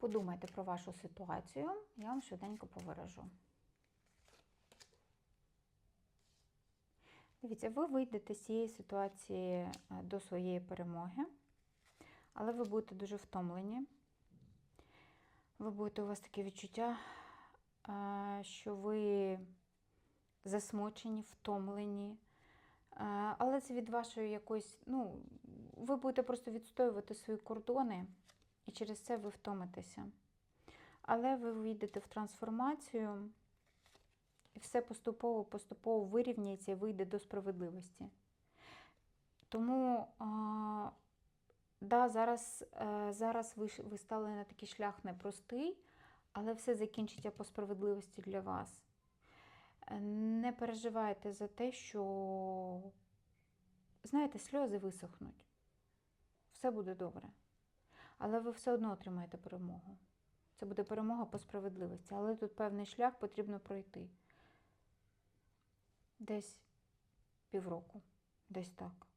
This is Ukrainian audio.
Подумайте про вашу ситуацію, я вам швиденько повиражу. Дивіться, ви вийдете з цієї ситуації е, до своєї перемоги, але ви будете дуже втомлені. Ви будете у вас таке відчуття, е, що ви засмучені, втомлені. Е, Але це від вашої якоїсь, ну, ви будете просто відстоювати свої кордони, і через це ви втомитеся. Але ви війдете в трансформацію, і все поступово, поступово вирівняється і вийде до справедливості. Тому, а, да, зараз, е, зараз ви, ви стали на такий шлях непростий, але все закінчиться по справедливості для вас. Не переживайте за те, що, знаєте, сльози висохнуть. Все буде добре. Але ви все одно отримаєте перемогу. Це буде перемога по справедливості. Але тут певний шлях потрібно пройти. Десь півроку, десь так.